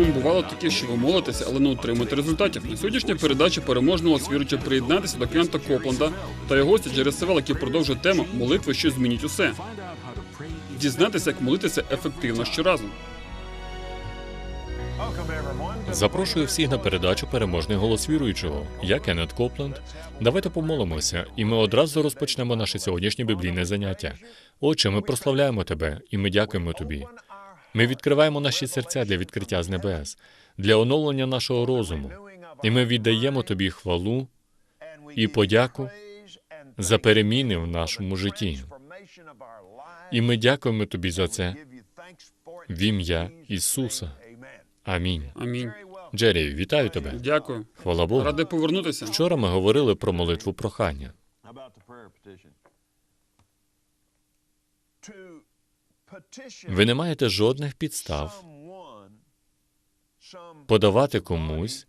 вами бувало таке, що ви молитеся, але не отримуєте результатів. На сьогоднішній передачі переможного свіруча приєднатися до Кента Копланда та його гостя Джері Севел, який продовжує тему молитви, що змінить усе. Дізнатися, як молитися ефективно щоразу. Запрошую всіх на передачу Переможний голос віруючого. Я Кеннет Копленд. Давайте помолимося, і ми одразу розпочнемо наше сьогоднішнє біблійне заняття. Отче, ми прославляємо тебе і ми дякуємо тобі. Ми відкриваємо наші серця для відкриття з небес, для оновлення нашого розуму, і ми віддаємо тобі хвалу і подяку за переміни в нашому житті. І ми дякуємо тобі за це в ім'я Ісуса. Амінь. Амінь. Джері, вітаю тебе. Дякую. Хвала Богу. Радий повернутися. Вчора ми говорили про молитву прохання. Ви не маєте жодних підстав подавати комусь,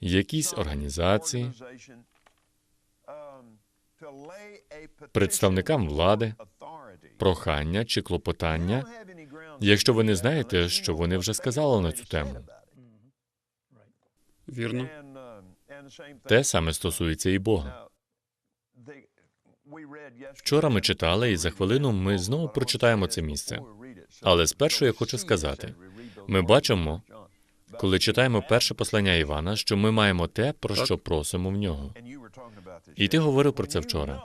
якійсь організації, представникам влади, прохання чи клопотання, якщо ви не знаєте, що вони вже сказали на цю тему. Вірно. Те саме стосується і Бога. Вчора ми читали, і за хвилину ми знову прочитаємо це місце. Але спершу я хочу сказати: ми бачимо, коли читаємо перше послання Івана, що ми маємо те, про що просимо в нього. І ти говорив про це вчора.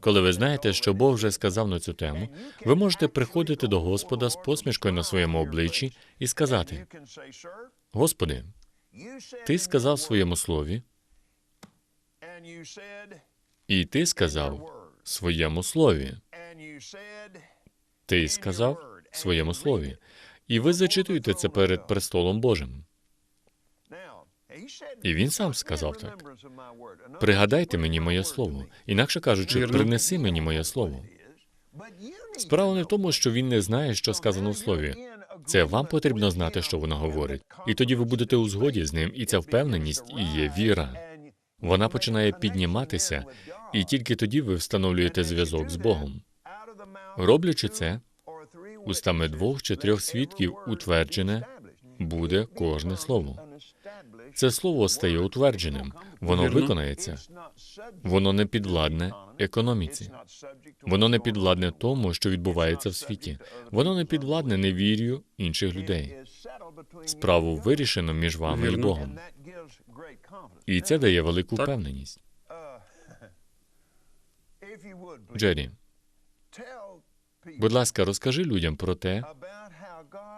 Коли ви знаєте, що Бог вже сказав на цю тему, ви можете приходити до Господа з посмішкою на своєму обличчі і сказати: Господи, ти сказав своєму слові, і ти сказав своєму слові. Ти сказав своєму слові. І ви зачитуєте це перед престолом Божим. І він сам сказав так. Пригадайте мені моє слово. Інакше кажучи, принеси мені моє слово. Справа не в тому, що він не знає, що сказано в слові. Це вам потрібно знати, що воно говорить. І тоді ви будете у згоді з ним, і ця впевненість і є віра. Вона починає підніматися, і тільки тоді ви встановлюєте зв'язок з Богом. Роблячи це, устами двох чи трьох свідків утверджене буде кожне слово. Це слово стає утвердженим, воно виконається. Воно не підвладне економіці. Воно не підвладне тому, що відбувається в світі. Воно не підвладне невір'ю інших людей. Справу вирішено між вами і Богом. І це дає велику впевненість. Джері, будь ласка, розкажи людям про те,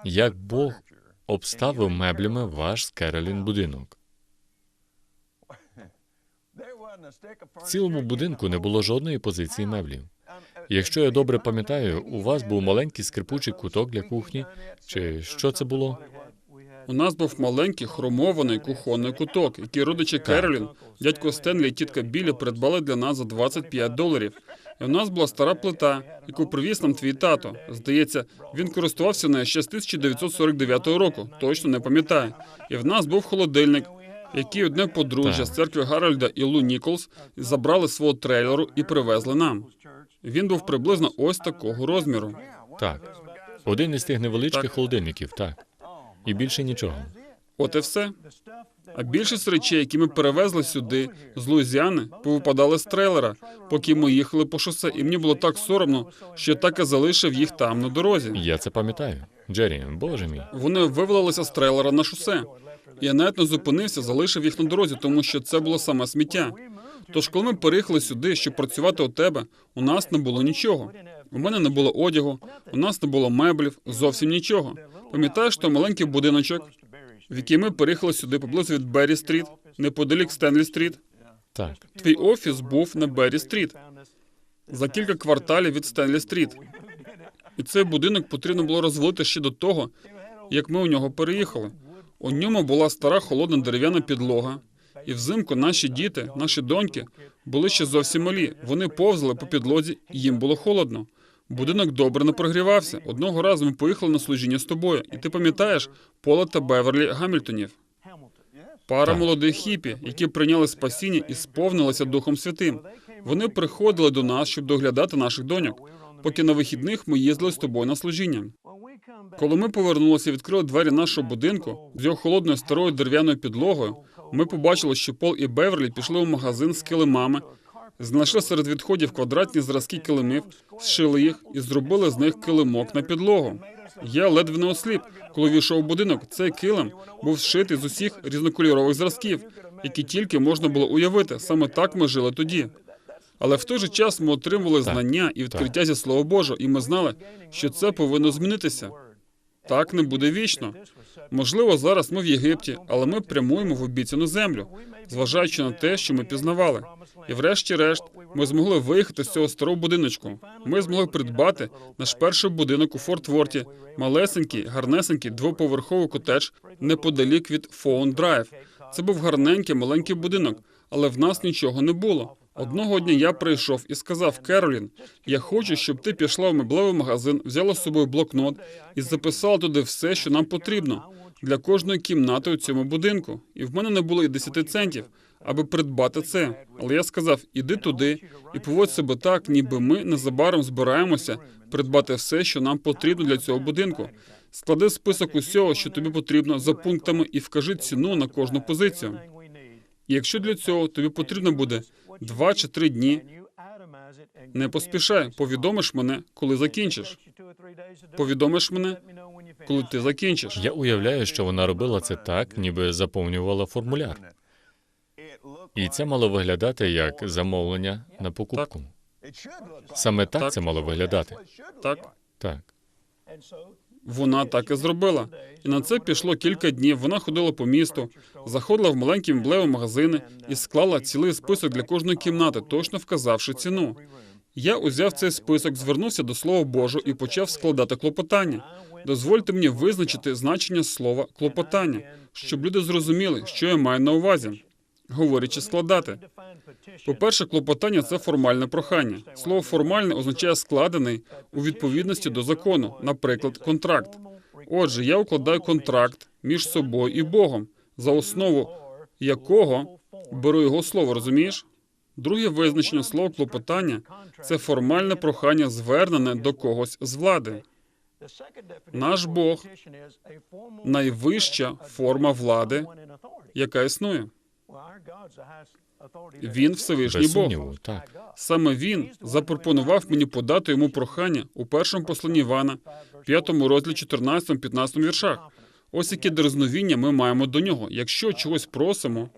як Бог обставив меблями ваш з Керолін будинок. В цілому будинку не було жодної позиції меблів. Якщо я добре пам'ятаю, у вас був маленький скрипучий куток для кухні, чи що це було? У нас був маленький хромований кухонний куток, який родичі Керолін, дядько Стенлі і тітка Білі придбали для нас за 25 доларів. І у нас була стара плита, яку привіз нам твій тато. Здається, він користувався нею ще з 1949 року. Точно не пам'ятаю. І в нас був холодильник, який одне подружжя з церкви Гарольда і Лу Ніколс забрали з свого трейлеру і привезли нам. Він був приблизно ось такого розміру. Так. Один із тих невеличких Так. холодильників, так. І більше нічого. От і все. А більшість речей, які ми перевезли сюди з Луїзіани, повипадали з трейлера, поки ми їхали по шосе, і мені було так соромно, що я так і залишив їх там на дорозі. Я це пам'ятаю. Джері, боже мій. Вони вивалилися з трейлера на шосе. І Я навіть не зупинився, залишив їх на дорозі, тому що це було саме сміття. Тож, коли ми переїхали сюди, щоб працювати у тебе, у нас не було нічого. У мене не було одягу, у нас не було меблів, зовсім нічого. Пам'ятаєш той маленький будиночок, в який ми переїхали сюди поблизу від Беррі Стріт, неподалік Стенлі Стріт? Так. Твій офіс був на Беррі Стріт, за кілька кварталів від Стенлі Стріт. І цей будинок потрібно було розвалити ще до того, як ми у нього переїхали. У ньому була стара холодна дерев'яна підлога, і взимку наші діти, наші доньки, були ще зовсім малі. Вони повзали по підлозі, і їм було холодно. Будинок добре не прогрівався. Одного разу ми поїхали на служіння з тобою, і ти пам'ятаєш Пола та Беверлі Гамільтонів. Пара Так. молодих хіпі, які прийняли спасіння і сповнилися Духом Святим. Вони приходили до нас, щоб доглядати наших доньок, поки на вихідних ми їздили з тобою на служіння. Коли ми повернулися і відкрили двері нашого будинку з його холодною старою дерев'яною підлогою, ми побачили, що Пол і Беверлі пішли у магазин з килимами, знайшли серед відходів квадратні зразки килимів, зшили їх і зробили з них килимок на підлогу. Я ледве не осліп, коли війшов у будинок. Цей килим був зшитий з усіх різнокольорових зразків, які тільки можна було уявити. Саме так ми жили тоді. Але в той же час ми отримували знання і відкриття зі Слова Божого, і ми знали, що це повинно змінитися. Так не буде вічно. Можливо, зараз ми в Єгипті, але ми прямуємо в обіцяну землю, зважаючи на те, що ми пізнавали. І врешті-решт ми змогли виїхати з цього старого будиночку. Ми змогли придбати наш перший будинок у Форт Ворті, малесенький, гарнесенький двоповерховий котедж неподалік від Фоун Драйв. Це був гарненький маленький будинок, але в нас нічого не було. Одного дня я прийшов і сказав Керолін, я хочу, щоб ти пішла в меблевий магазин, взяла з собою блокнот і записала туди все, що нам потрібно для кожної кімнати у цьому будинку. І в мене не було і 10 центів, аби придбати це. Але я сказав: іди туди і поводь себе так, ніби ми незабаром збираємося придбати все, що нам потрібно для цього будинку. Склади список усього, що тобі потрібно за пунктами, і вкажи ціну на кожну позицію. І якщо для цього тобі потрібно буде два чи три дні, не поспішай, повідомиш мене, коли закінчиш. Повідомиш мене, коли ти закінчиш. Я уявляю, що вона робила це так, ніби заповнювала формуляр. І це мало виглядати як замовлення на покупку. Саме так Так. це мало виглядати. Так, Так. Вона так і зробила. І на це пішло кілька днів. Вона ходила по місту, заходила в маленькі меблеві магазини і склала цілий список для кожної кімнати, точно вказавши ціну. Я узяв цей список, звернувся до Слова Божого і почав складати клопотання. Дозвольте мені визначити значення слова клопотання, щоб люди зрозуміли, що я маю на увазі, говорячи складати. По-перше, клопотання це формальне прохання. Слово формальне означає складений у відповідності до закону, наприклад, контракт. Отже, я укладаю контракт між собою і Богом, за основу якого беру його слово, розумієш? Друге визначення слова клопотання це формальне прохання, звернене до когось з влади. Наш Бог Найвища форма влади, яка існує. Він Всевишній Бог. так. Саме він запропонував мені подати йому прохання у першому посланні Івана, п'ятому розділі 14-15 віршах. Ось яке дерзновіння ми маємо до нього. Якщо чогось просимо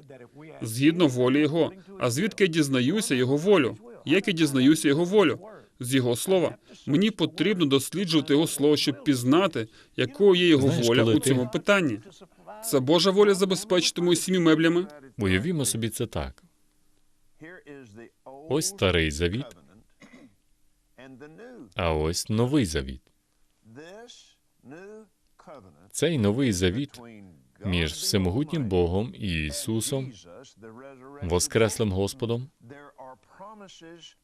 згідно волі Його. А звідки я дізнаюся його волю? Як я дізнаюся його волю? З його слова. Мені потрібно досліджувати його слово, щоб пізнати, якою є його Знаєш, воля у ти- цьому питанні. Це Божа воля забезпечити мою сім'ю меблями. Уявімо собі це так. Ось старий завіт, а ось новий завіт. Цей новий завіт між всемогутнім Богом і Ісусом, Воскреслим Господом,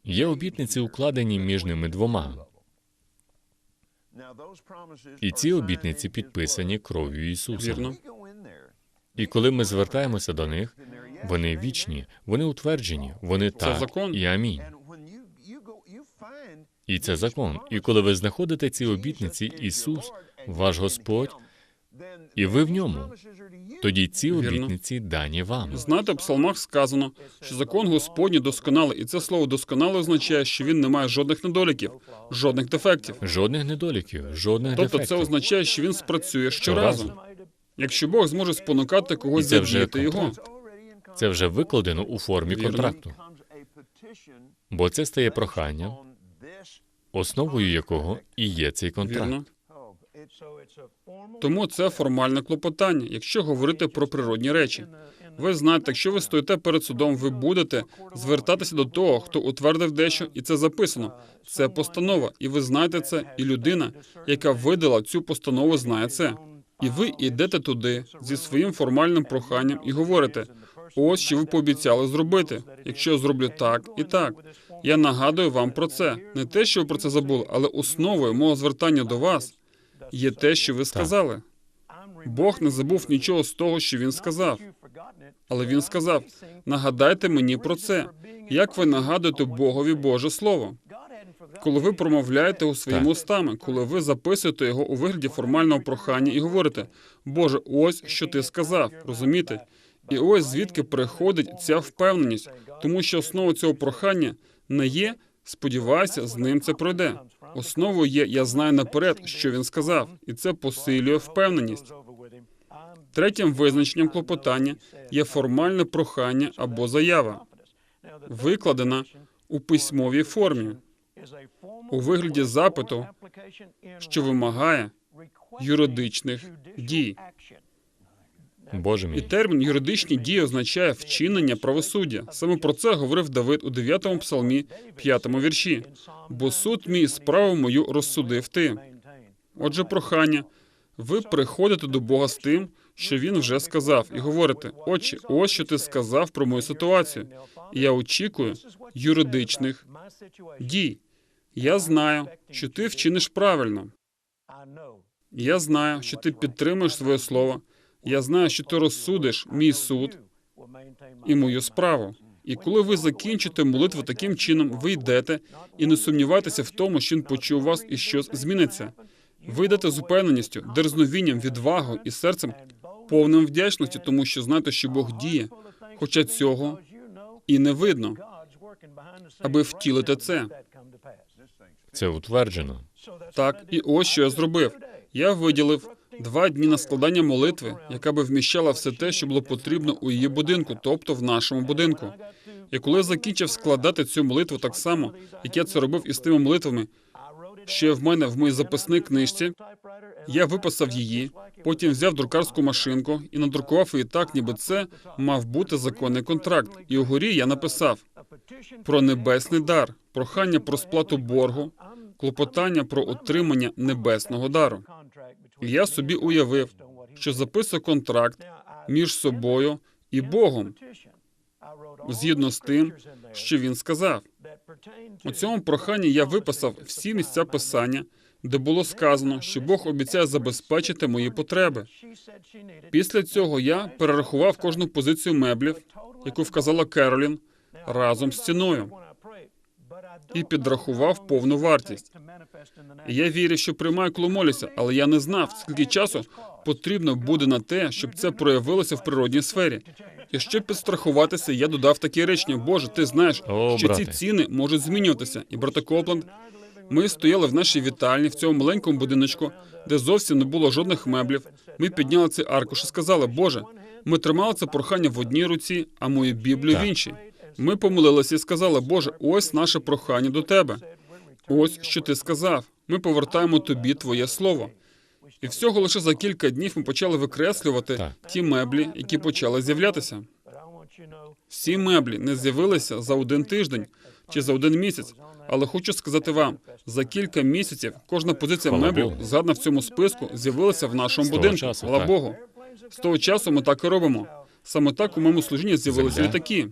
є обітниці, укладені між ними двома. І ці обітниці підписані кров'ю Ісуса. Вірно. І коли ми звертаємося до них, вони вічні, вони утверджені, вони так закон. і амінь. І це закон. І коли ви знаходите ці обітниці, Ісус, ваш Господь, і ви в ньому, тоді ці обітниці дані вам. Знаєте, в псалмах сказано, що закон Господній досконалий, і це слово досконале означає, що він не має жодних недоліків, жодних дефектів. Жодних недоліків, жодних Тобто це означає, що він спрацює щоразу. Якщо Бог зможе спонукати когось І це вже задіяти його, контракт. Це вже викладено у формі Вірно. контракту, бо це стає проханням, основою якого і є цей контракт. вірно. Тому це формальне клопотання, якщо говорити про природні речі. Ви знаєте, якщо ви стоїте перед судом, ви будете звертатися до того, хто утвердив дещо, і це записано. Це постанова, і ви знаєте це, і людина, яка видала цю постанову, знає це. І ви йдете туди зі своїм формальним проханням і говорите: ось що ви пообіцяли зробити. Якщо я зроблю так і так. Я нагадую вам про це. Не те, що ви про це забули, але основою мого звертання до вас є те, що ви сказали. Бог не забув нічого з того, що він сказав. Але він сказав: нагадайте мені про це. Як ви нагадуєте Богові Боже Слово? Коли ви промовляєте у своїми Так. устами, коли ви записуєте його у вигляді формального прохання і говорите: Боже, ось що ти сказав, розумієте? І ось звідки приходить ця впевненість, тому що основа цього прохання не є. Сподіваюся, з ним це пройде. Основою є я знаю наперед, що він сказав, і це посилює впевненість. Третім визначенням клопотання є формальне прохання або заява, викладена у письмовій формі, у вигляді запиту, що вимагає юридичних дій. Боже І мій. термін юридичні дії означає вчинення правосуддя. Саме про це говорив Давид у 9-му псалмі, 5-му вірші. Бо суд мій справу мою розсудив ти. Отже, прохання. Ви приходите до Бога з тим, що він вже сказав, і говорите: Отче, ось що ти сказав про мою ситуацію. І я очікую юридичних дій. Я знаю, що ти вчиниш правильно. Я знаю, що ти підтримуєш своє слово. Я знаю, що ти розсудиш мій суд і мою справу. І коли ви закінчите молитву таким чином, ви йдете і не сумнівайтеся в тому, що він почув вас і щось зміниться. Ви йдете з упевненістю, дерзновінням, відвагою і серцем повним вдячності, тому що знаєте, що Бог діє, хоча цього і не видно, аби втілити це. Це утверджено. Так, і ось що я зробив. Я виділив два дні на складання молитви, яка би вміщала все те, що було потрібно у її будинку, тобто в нашому будинку. І коли я закінчив складати цю молитву так само, як я це робив із тими молитвами, що є в мене в моїй записній книжці, я виписав її, потім взяв друкарську машинку і надрукував її так, ніби це мав бути законний контракт. І угорі я написав про небесний дар, прохання про сплату боргу, клопотання про отримання небесного дару. І я собі уявив, що записую контракт між собою і Богом, згідно з тим, що він сказав. У цьому проханні я виписав всі місця писання, де було сказано, що Бог обіцяє забезпечити мої потреби. Після цього я перерахував кожну позицію меблів, яку вказала Керолін, разом з ціною, і підрахував повну вартість. І я вірю, що приймаю, коли молюся, але я не знав, скільки часу потрібно буде на те, щоб це проявилося в природній сфері. І щоб підстрахуватися, я додав такі речення: Боже, ти знаєш, О, що брате. ці ціни можуть змінюватися. І брате Копленд, ми стояли в нашій вітальні в цьому маленькому будиночку, де зовсім не було жодних меблів. Ми підняли цей аркуш і сказали, Боже, ми тримали це прохання в одній руці, а мою Біблію в іншій. Ми помолилися і сказали, Боже, ось наше прохання до тебе. Ось що ти сказав. Ми повертаємо тобі твоє слово. І всього лише за кілька днів ми почали викреслювати Так. ті меблі, які почали з'являтися. Всі меблі не з'явилися за один тиждень чи за один місяць. Але хочу сказати вам, за кілька місяців кожна позиція Хвала меблів, Богу. згадана в цьому списку, з'явилася в нашому того будинку. часу, Слава так. Богу. З того часу ми так і робимо. Саме так у моєму служінні з'явилися Земля. літаки.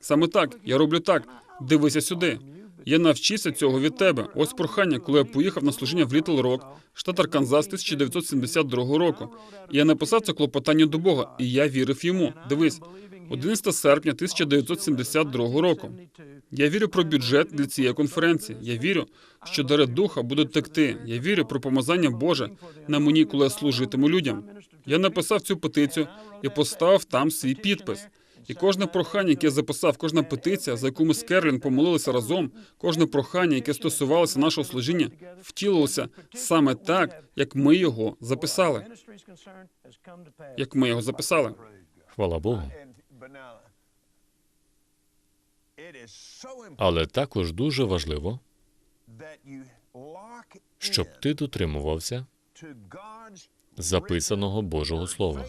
Саме так, я роблю так. Дивися сюди. Я навчився цього від тебе. Ось прохання, коли я поїхав на служіння в Літл Рок, штат Арканзас 1972 року. Я написав це клопотання до Бога, і я вірив йому. Дивись, 11 серпня 1972 року. Я вірю про бюджет для цієї конференції. Я вірю, що дари духа будуть текти. Я вірю про помазання Боже на мені, коли я служитиму людям. Я написав цю петицію і поставив там свій підпис. І кожне прохання, яке я записав, кожна петиція, за яку ми з Керлін помолилися разом, кожне прохання, яке стосувалося нашого служіння, втілилося саме так, як ми його записали. Як ми його записали. Хвала Богу. Але також дуже важливо, щоб ти дотримувався записаного Божого Слова.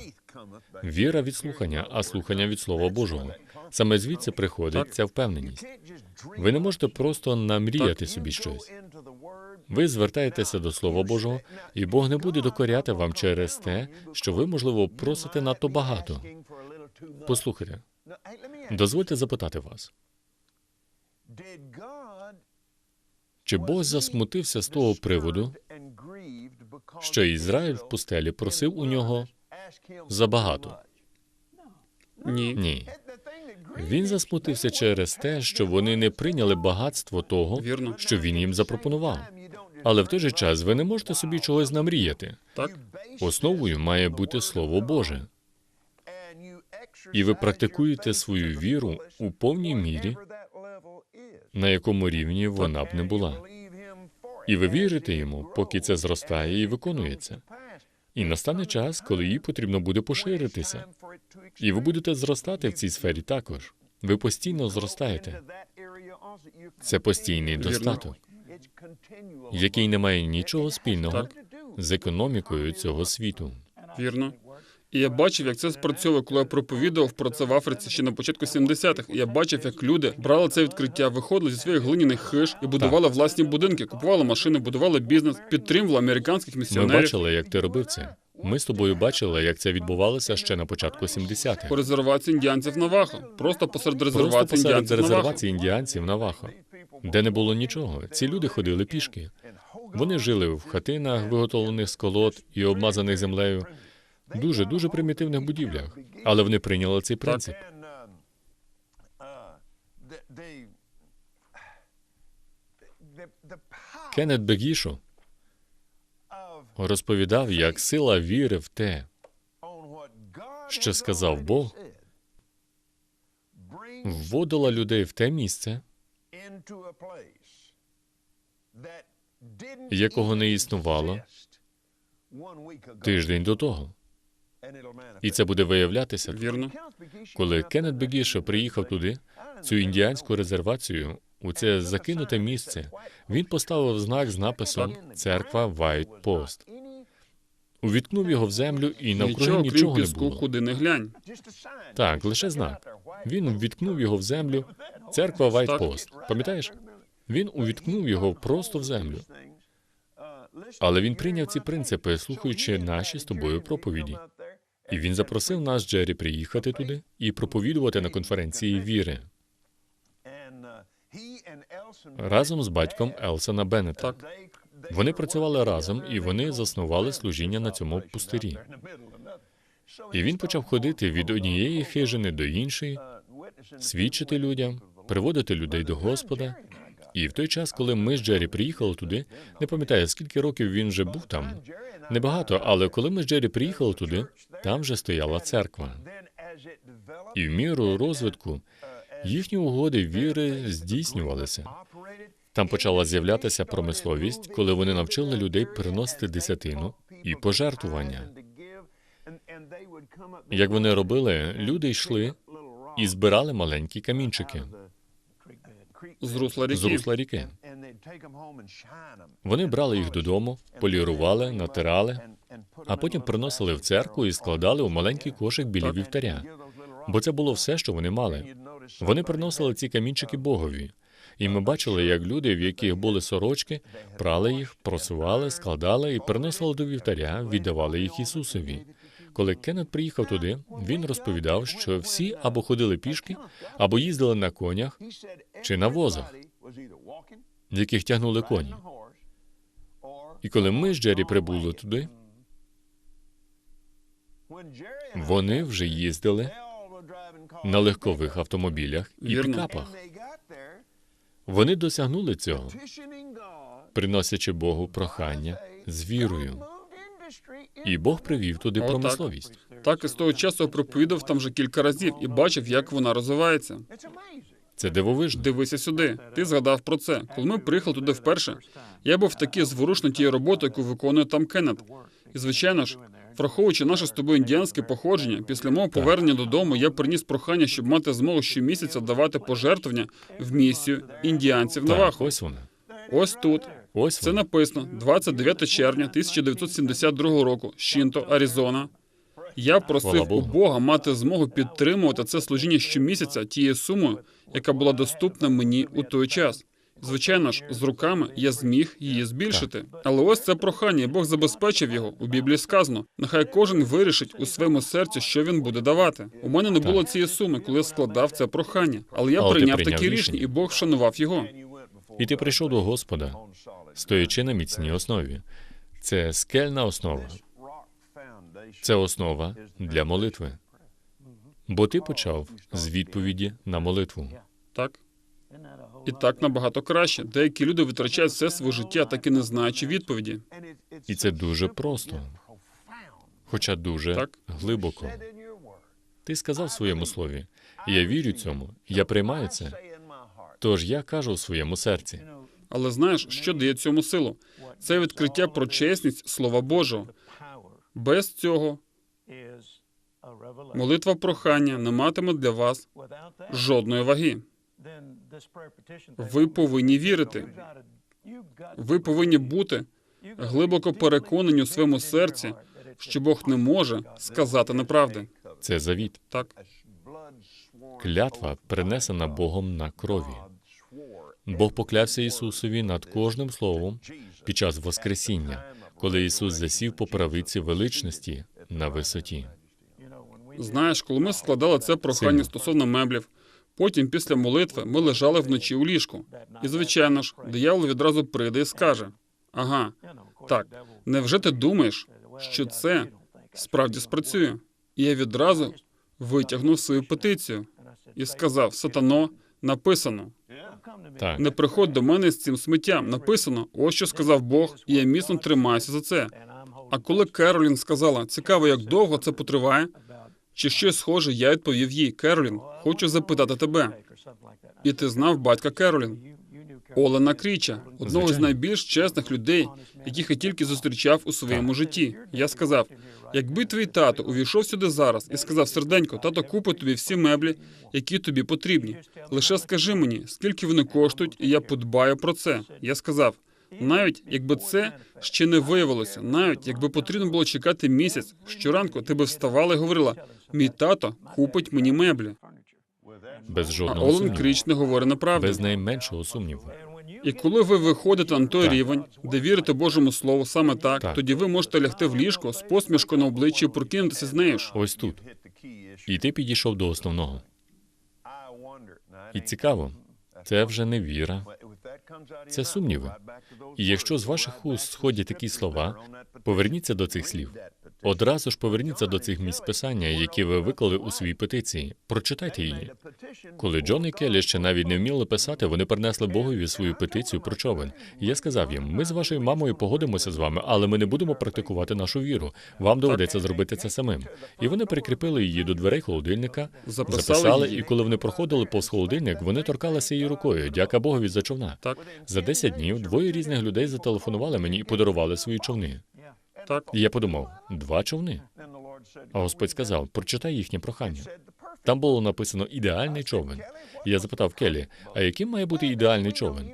Віра від слухання, а слухання від Слова Божого. Саме звідси приходить ця впевненість. Ви не можете просто намріяти собі щось. Ви звертаєтеся до Слова Божого, і Бог не буде докоряти вам через те, що ви, можливо, просите надто багато. Послухайте, дозвольте запитати вас, чи Бог засмутився з того приводу, що Ізраїль в пустелі просив у нього забагато? Ні. Ні. Він засмутився через те, що вони не прийняли багатство того, Вірно. що він їм запропонував. Але в той же час ви не можете собі чогось намріяти. Так? Основою має бути Слово Боже. І ви практикуєте свою віру у повній мірі, на якому рівні вона б не була. І ви вірите йому, поки це зростає і виконується. І настане час, коли її потрібно буде поширитися. І ви будете зростати в цій сфері також. Ви постійно зростаєте. Це постійний достаток, який не має нічого спільного з економікою цього світу. Вірно. І я бачив, як це спрацьовує, коли я проповідував про це в Африці ще на початку 70-х. І я бачив, як люди брали це відкриття, виходили зі своїх глиняних хиш і будували власні будинки, купували машини, будували бізнес, підтримували американських Ми бачили, як ти робив це. Ми з тобою бачили, як це відбувалося ще на початку 70-х. По резервації індіанців Навахо. Просто посеред Просто резервації посеред індіанців Навахо. резервації індіанців Навахо, де не було нічого. Ці люди ходили пішки. Вони жили в хатинах, виготовлених з колод і обмазаних землею, дуже дуже примітивних будівлях. Але вони прийняли цей принцип. Кеннет Бегішо розповідав, як сила віри в те, що сказав Бог, вводила людей в те місце, якого не існувало тиждень до того. І це буде виявлятися, Вірно. коли Кеннет Бегішо приїхав туди, цю індіанську резервацію, у це закинуте місце, він поставив знак з написом Церква Вайт Пост. Увіткнув його в землю і навкруги Нічого, нічого не було. куди не глянь. Так, лише знак. Він ввіткнув його в землю. Церква Вайт Пост. Пам'ятаєш? Він увіткнув його просто в землю. Але він прийняв ці принципи, слухаючи наші з тобою проповіді. І він запросив нас, Джері, приїхати туди і проповідувати на конференції віри разом з батьком Елсона Беннета. Вони працювали разом і вони заснували служіння на цьому пустирі. І він почав ходити від однієї хижини до іншої, свідчити людям, приводити людей до Господа. І в той час, коли ми з Джері приїхали туди, не пам'ятаю, скільки років він вже був там. Небагато, але коли ми з Джері приїхали туди, там вже стояла церква. І в міру розвитку їхні угоди віри здійснювалися. Там почала з'являтися промисловість, коли вони навчили людей приносити десятину і пожертвування. Як вони робили, люди йшли і збирали маленькі камінчики З русла ріки. Вони брали їх додому, полірували, натирали, а потім приносили в церкву і складали у маленький кошик біля вівтаря. Бо це було все, що вони мали. Вони приносили ці камінчики Богові. І ми бачили, як люди, в яких були сорочки, прали їх, просували, складали і приносили до вівтаря, віддавали їх Ісусові. Коли Кеннет приїхав туди, він розповідав, що всі або ходили пішки, або їздили на конях чи на возах, яких тягнули коні. І коли ми з Джері прибули туди, вони вже їздили на легкових автомобілях і Вірно. пікапах. Вони досягнули цього, приносячи Богу прохання з вірою. І Бог привів туди Отак. промисловість. Так і з того часу проповідав там вже кілька разів і бачив, як вона розвивається. Це дивовижно. Дивися сюди. Ти згадав про це. Коли ми приїхали туди вперше, я був такий зворушений тією роботою, яку виконує там Кеннет. І звичайно ж, враховуючи наше з тобою індіанське походження, після мого повернення додому я приніс прохання, щоб мати змогу щомісяця давати пожертвування в місію індіанців Так, Навахо. ось вона. Ось тут. Ось Це написано 29 червня 1972 року, Щінто, Аризона. Я просив у Бога мати змогу підтримувати це служіння щомісяця тією сумою, яка була доступна мені у той час. Звичайно ж, з руками я зміг її збільшити. Але ось це прохання, Бог забезпечив його. У Біблії сказано: нехай кожен вирішить у своєму серці, що він буде давати. У мене не було цієї суми, коли я складав це прохання. Але я Але прийняв прийняв рішення. рішення, і Бог вшанував його. І ти прийшов до Господа, стоячи на міцній основі. Це скельна основа. Це основа для молитви. Бо ти почав з відповіді на молитву. Так? І так набагато краще. Деякі люди витрачають все своє життя, так і не знаючи відповіді. І це дуже просто, хоча дуже Так. глибоко. Ти сказав в своєму слові, я вірю цьому, я приймаю це. Тож я кажу у своєму серці. Але знаєш, що дає цьому силу? Це відкриття про чесність Слова Божого. Без цього молитва прохання не матиме для вас жодної ваги. Ви повинні вірити. Ви повинні бути глибоко переконані у своєму серці, що Бог не може сказати неправди. Це завіт, Так, клятва, принесена Богом на крові. Бог поклявся Ісусові над кожним словом під час Воскресіння, коли Ісус засів по правиці величності на висоті. Знаєш, коли ми складали це прохання стосовно меблів, потім після молитви ми лежали вночі у ліжку. І звичайно ж, диявол відразу прийде і скаже: Ага, так, невже ти думаєш, що це справді спрацює? І я відразу витягнув свою петицію і сказав: Сатано, написано. Так, Не приходь до мене з цим сміттям. Написано, ось що сказав Бог, і я міцно тримаюся за це. А коли Керолін сказала, цікаво, як довго це потриває, чи щось схоже, я відповів їй: Керолін, хочу запитати тебе. І ти знав батька Керолін, Олена Кріча, одного з найбільш чесних людей, яких я тільки зустрічав у своєму житті. Я сказав: якби твій тато увійшов сюди зараз і сказав серденько, тато купить тобі всі меблі, які тобі потрібні. Лише скажи мені, скільки вони коштують, і я подбаю про це. Я сказав. Навіть якби це ще не виявилося, навіть якби потрібно було чекати місяць, щоранку ти би вставала і говорила: мій тато купить мені меблі. без А жодного Олен Кріч не говорить неправду. без найменшого сумніву. І коли ви виходите на той Так. рівень, де вірите Божому Слову саме так, Так. тоді ви можете лягти в ліжко з посмішкою на обличчі і прокинутися з нею ж. Ось тут. І ти підійшов до основного. І цікаво, це вже не віра, це сумніви. І якщо з ваших уст сходять такі слова, поверніться до цих слів. Одразу ж поверніться до цих місць писання, які ви виклали у своїй петиції. Прочитайте її. Коли Джон і Келлі ще навіть не вміли писати, вони принесли Богові свою петицію про човен. І я сказав їм: ми з вашою мамою погодимося з вами, але ми не будемо практикувати нашу віру. Вам доведеться зробити це самим. І вони прикріпили її до дверей холодильника, Записали записали, її. і коли вони проходили повз холодильник, вони торкалися її рукою. Дяка Богові за човна. Так, За 10 днів двоє різних людей зателефонували мені і подарували свої човни. Так. Я подумав: два човни. А Господь сказав: прочитай їхнє прохання. Там було написано ідеальний човен. Я запитав Келі, а яким має бути ідеальний човен?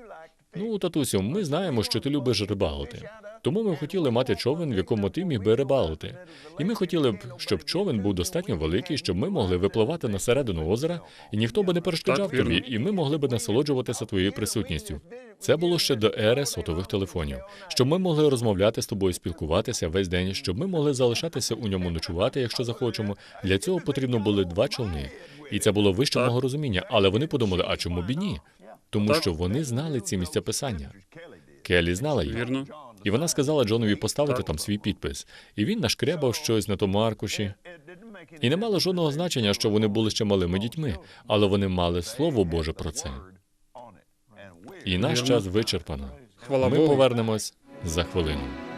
Ну, татусю, ми знаємо, що ти любиш рибалити. Тому ми хотіли мати човен, в якому ти міг би рибалити. І ми хотіли б, щоб човен був достатньо великий, щоб ми могли випливати на середину озера, і ніхто би не перешкоджав Так, тобі, і ми могли би насолоджуватися твоєю присутністю. Це було ще до ери сотових телефонів, щоб ми могли розмовляти з тобою, спілкуватися весь день, щоб ми могли залишатися у ньому ночувати, якщо захочемо. Для цього потрібно були два човни, і це було вище мого розуміння. Але вони подумали, а чому б і ні? Тому що вони знали ці місця писання. Келлі знала їх. Вірно. І вона сказала Джонові поставити там свій підпис. І він нашкрябав щось на тому аркуші. І не мало жодного значення, що вони були ще малими дітьми, але вони мали слово Боже про це. І наш час вичерпано. Хвала Ми повернемось за хвилину.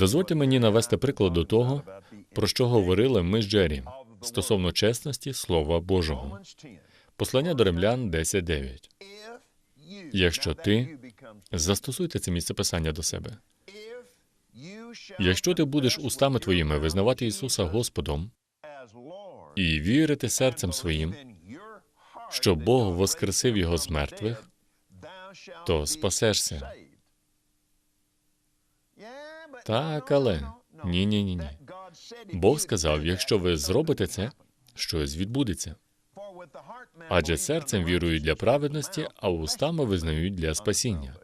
Дозвольте мені навести приклад до того, про що говорили ми з Джері стосовно чесності Слова Божого. Послання до римлян 10.9. Якщо ти Застосуйте це місце писання до себе. Якщо ти будеш устами твоїми визнавати Ісуса Господом і вірити серцем своїм, що Бог воскресив його з мертвих, то спасешся. Так, але ні, ні, ні, ні. Бог сказав, якщо ви зробите це, щось відбудеться. Адже серцем вірують для праведності, а устами визнають для спасіння.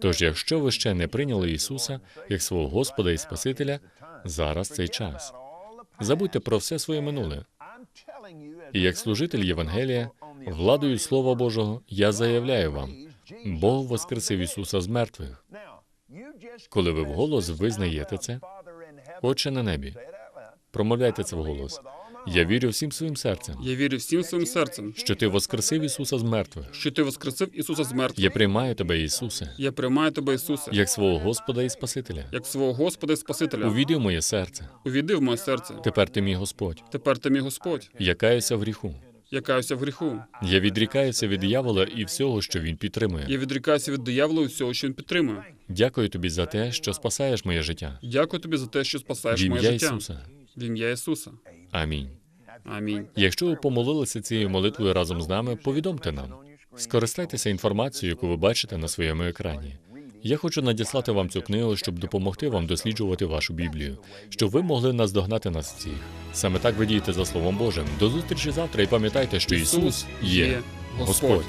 Тож, якщо ви ще не прийняли Ісуса як свого Господа і Спасителя, зараз цей час. Забудьте про все своє минуле. І як служитель Євангелія, владою Слова Божого, я заявляю вам, Бог воскресив Ісуса з мертвих. Коли ви вголос визнаєте це, Отче на небі, промовляйте це вголос. Я вірю всім своїм серцем, Я вірю всім своїм серцем, що ти воскресив Ісуса з мертвих. що ти воскресив Ісуса з мертвих. Я приймаю тебе, Ісусе, Я приймаю тебе, Ісусе, як свого Господа і Спасителя. як свого Господа і Спасителя. Увійди в моє серце. Увійди в моє серце. Тепер ти мій Господь. Тепер ти мій Господь. Я каюся в гріху. Я каюся в гріху. Я відрікаюся від диявола і всього, що він підтримує. Я відрікаюся від диявола і всього, що він підтримує. Дякую тобі за те, що спасаєш моє життя. Дякую тобі за те, що спасаєш моє ім'я життя. Ісуса. В ім'я Ісуса. Амінь. Амінь. Якщо ви помолилися цією молитвою разом з нами, повідомте нам. Скористайтеся інформацією, яку ви бачите на своєму екрані. Я хочу надіслати вам цю книгу, щоб допомогти вам досліджувати вашу Біблію, щоб ви могли наздогнати нас всіх. Саме так ви дієте за Словом Божим. До зустрічі завтра і пам'ятайте, що Ісус є Господь.